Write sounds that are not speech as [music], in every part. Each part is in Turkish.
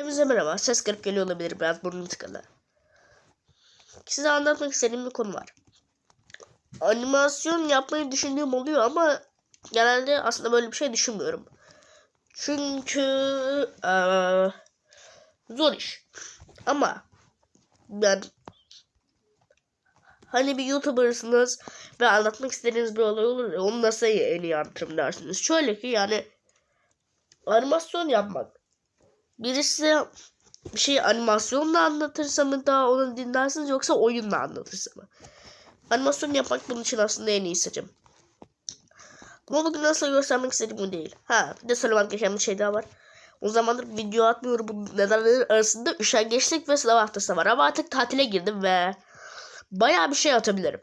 Hepinize merhaba. Ses garip geliyor olabilir. Biraz burnum tıkalı. Size anlatmak istediğim bir konu var. Animasyon yapmayı düşündüğüm oluyor ama genelde aslında böyle bir şey düşünmüyorum. Çünkü eee, zor iş. Ama ben hani bir YouTuber'sınız ve anlatmak istediğiniz bir olay olur ya onu nasıl en iyi anlatırım dersiniz. Şöyle ki yani animasyon yapmak birisi bir şey animasyonla anlatırsa mı daha onu dinlersiniz yoksa oyunla anlatırsa mı? Animasyon yapmak bunun için aslında en iyi seçim. Ama bugün nasıl göstermek istediğim bu değil. Ha bir de söylemem gereken bir şey daha var. O zamandır video atmıyorum. Bu nedenlerin arasında üşengeçlik ve sınav haftası var. Ama artık tatile girdim ve bayağı bir şey atabilirim.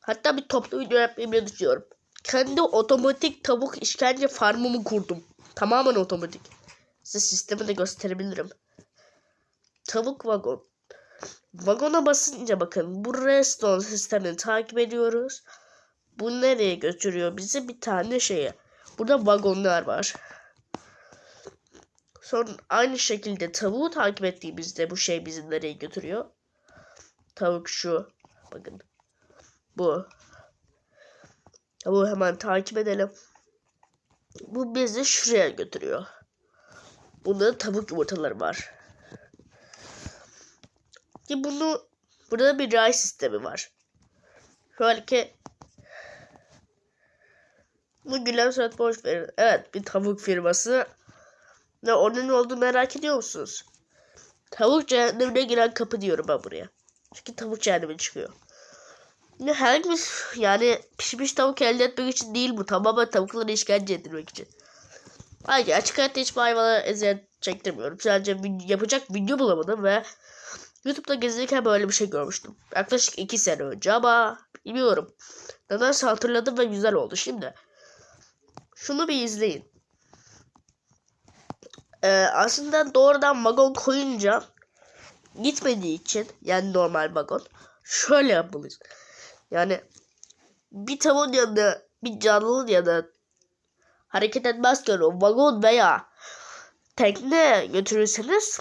Hatta bir toplu video yapmayı bile düşünüyorum. Kendi otomatik tavuk işkence farmımı kurdum. Tamamen otomatik. Size sistemi de gösterebilirim. Tavuk vagon. Vagona basınca bakın bu redstone sistemini takip ediyoruz. Bu nereye götürüyor bizi? Bir tane şeye. Burada vagonlar var. Sonra aynı şekilde tavuğu takip ettiğimizde bu şey bizi nereye götürüyor? Tavuk şu. Bakın. Bu. Tavuğu hemen takip edelim. Bu bizi şuraya götürüyor. Bunda tavuk yumurtaları var. Ki bunu burada bir ray sistemi var. Şöyle ki bu gülen surat boş verin. Evet bir tavuk firması. Ne onun ne olduğunu merak ediyor musunuz? Tavuk cehennemine giren kapı diyorum ben buraya. Çünkü tavuk cehennemi çıkıyor. Ne herhangi yani pişmiş tavuk elde etmek için değil bu. Tamamen tavukları işkence ettirmek için. Hayır açık hayatta hiçbir hayvana eziyet çektirmiyorum. Sadece yapacak video bulamadım ve YouTube'da gezinirken böyle bir şey görmüştüm. Yaklaşık iki sene önce ama bilmiyorum. Nedense hatırladım ve güzel oldu. Şimdi şunu bir izleyin. Ee, aslında doğrudan vagon koyunca gitmediği için yani normal vagon şöyle yapmalıyız. Yani bir tavuğun yanında bir canlının yanında hareket etmezken o vagon veya tekne götürürseniz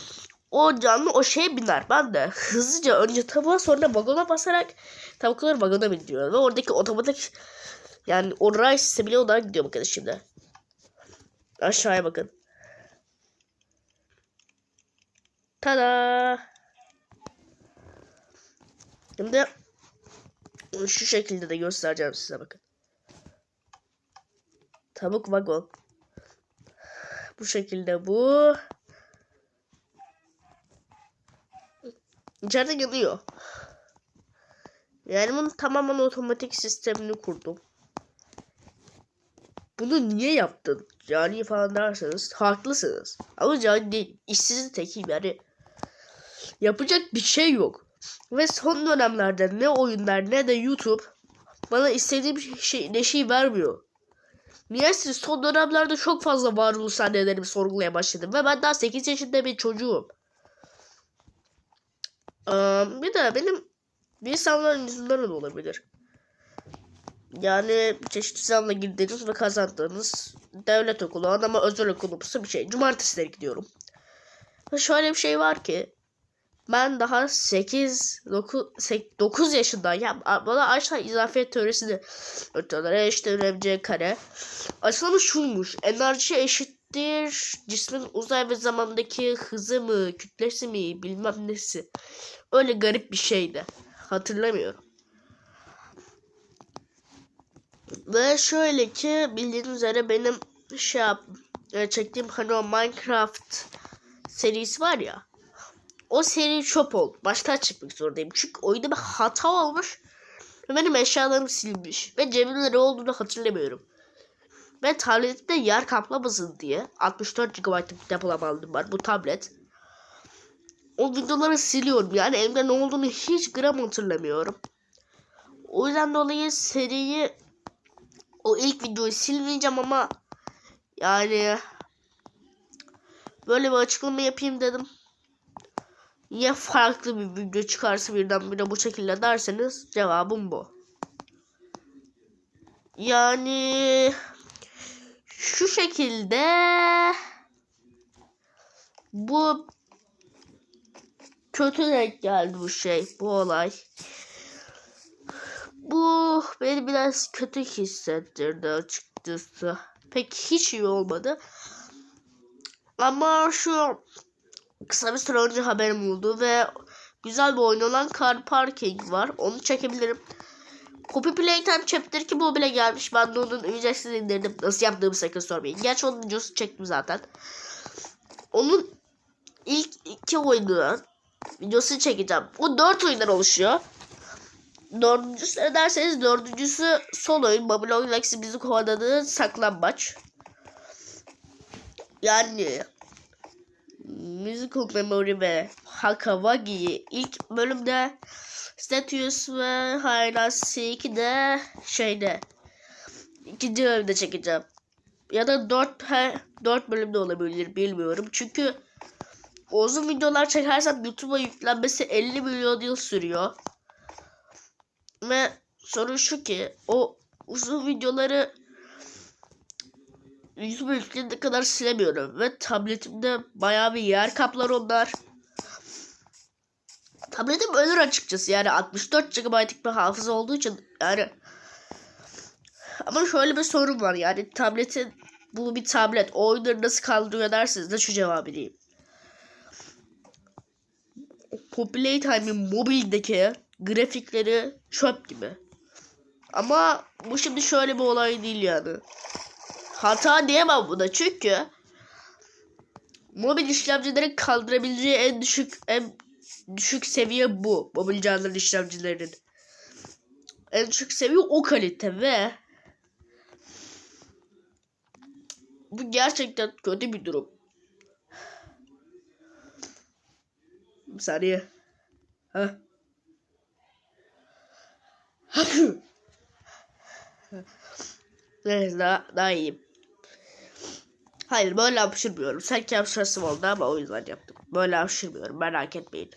o canlı o şeye biner. Ben de hızlıca önce tavuğa sonra vagona basarak tavukları vagona bindiriyorum. Ve oradaki otomatik yani o ray sistemiyle olarak gidiyor bakın şimdi. Aşağıya bakın. Tada! Şimdi şu şekilde de göstereceğim size bakın. Tavuk vagon. Bu şekilde bu. İçeride yanıyor. Yani bunun tamamen otomatik sistemini kurdum. Bunu niye yaptın? Cani falan derseniz haklısınız. Ama cani değil. İşsizin tekiyim yani. Yapacak bir şey yok. Ve son dönemlerde ne oyunlar ne de YouTube bana istediğim şey, ne şey vermiyor. Niyeyse son dönemlerde çok fazla varoluş sahnelerimi sorgulamaya başladım. Ve ben daha 8 yaşında bir çocuğum. Ee, bir de benim bir insanların yüzünden de olabilir. Yani çeşitli zamla girdiğiniz ve kazandığınız devlet okulu ama özel okulumsu bir şey. Cumartesileri gidiyorum. Şöyle bir şey var ki ben daha 8 9 9 yaşındayım. Bana aşağı izafiyet teorisini öğretiyorlar. E işte MC kare. Aslında şuymuş. Enerji eşittir cismin uzay ve zamandaki hızı mı, kütlesi mi, bilmem nesi. Öyle garip bir şeydi. Hatırlamıyorum. Ve şöyle ki bildiğiniz üzere benim şey yap, e, çektiğim hani o Minecraft serisi var ya. O seri çöp oldu. Baştan çıkmak zorundayım. Çünkü oyunda bir hata olmuş. Ve benim eşyalarım silinmiş. Ve cebimde ne olduğunu hatırlamıyorum. Ve tabletimde yer kaplamasın diye 64 GB'lık depolama var bu tablet. O videoları siliyorum. Yani elimde ne olduğunu hiç gram hatırlamıyorum. O yüzden dolayı seriyi o ilk videoyu silmeyeceğim ama yani böyle bir açıklama yapayım dedim. Ya farklı bir video çıkarsa birdenbire bu şekilde derseniz cevabım bu. Yani şu şekilde bu kötü denk geldi bu şey, bu olay. Bu beni biraz kötü hissettirdi açıkçası. Pek hiç iyi olmadı. Ama şu kısa bir süre önce haberim oldu ve güzel bir oyun olan Car Parking var. Onu çekebilirim. Copy Playtime Chapter 2 bu bile gelmiş. Ben de onun ücretsiz indirdim. Nasıl yaptığımı sakın sormayın. Gerçi onun videosu çektim zaten. Onun ilk iki oyunu videosunu çekeceğim. Bu dört oyundan oluşuyor. Dördüncüsü ne derseniz dördüncüsü son oyun. Babylon Galaxy bizi kovaladığı saklambaç. Yani Musical Memory ve Hakawagi'yi ilk bölümde Statues ve Hayran C2'de şeyde ikinci bölümde çekeceğim. Ya da 4 he, 4 bölümde olabilir bilmiyorum. Çünkü uzun videolar çekersem YouTube'a yüklenmesi 50 milyon yıl sürüyor. Ve sorun şu ki o uzun videoları YouTube'a yüklediğine kadar silemiyorum. Ve tabletimde bayağı bir yer kaplar onlar. Tabletim ölür açıkçası yani 64 GB'lık bir hafıza olduğu için yani ama şöyle bir sorun var yani tabletin bu bir tablet o oyunları nasıl kaldırıyor derseniz de şu cevabı diyeyim. Populate Time'in mobildeki grafikleri çöp gibi. Ama bu şimdi şöyle bir olay değil yani. Hata diyemem buna çünkü mobil işlemcilerin kaldırabileceği en düşük en düşük seviye bu. Mobil cihazların işlemcilerinin. En düşük seviye o kalite ve bu gerçekten kötü bir durum. Bir saniye. Heh. [laughs] Neyse daha, daha iyiyim. Hayır böyle hapşırmıyorum. Sanki hapşırasım oldu ama o yüzden yaptım. Böyle hapşırmıyorum merak etmeyin.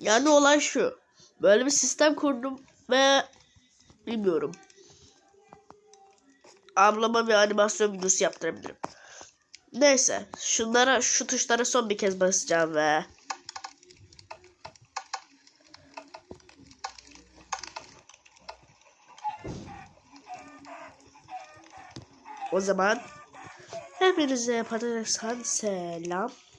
Yani olay şu. Böyle bir sistem kurdum ve bilmiyorum. Ablama bir animasyon videosu yaptırabilirim. Neyse şunlara şu tuşlara son bir kez basacağım ve O zaman hepinize patatesten selam.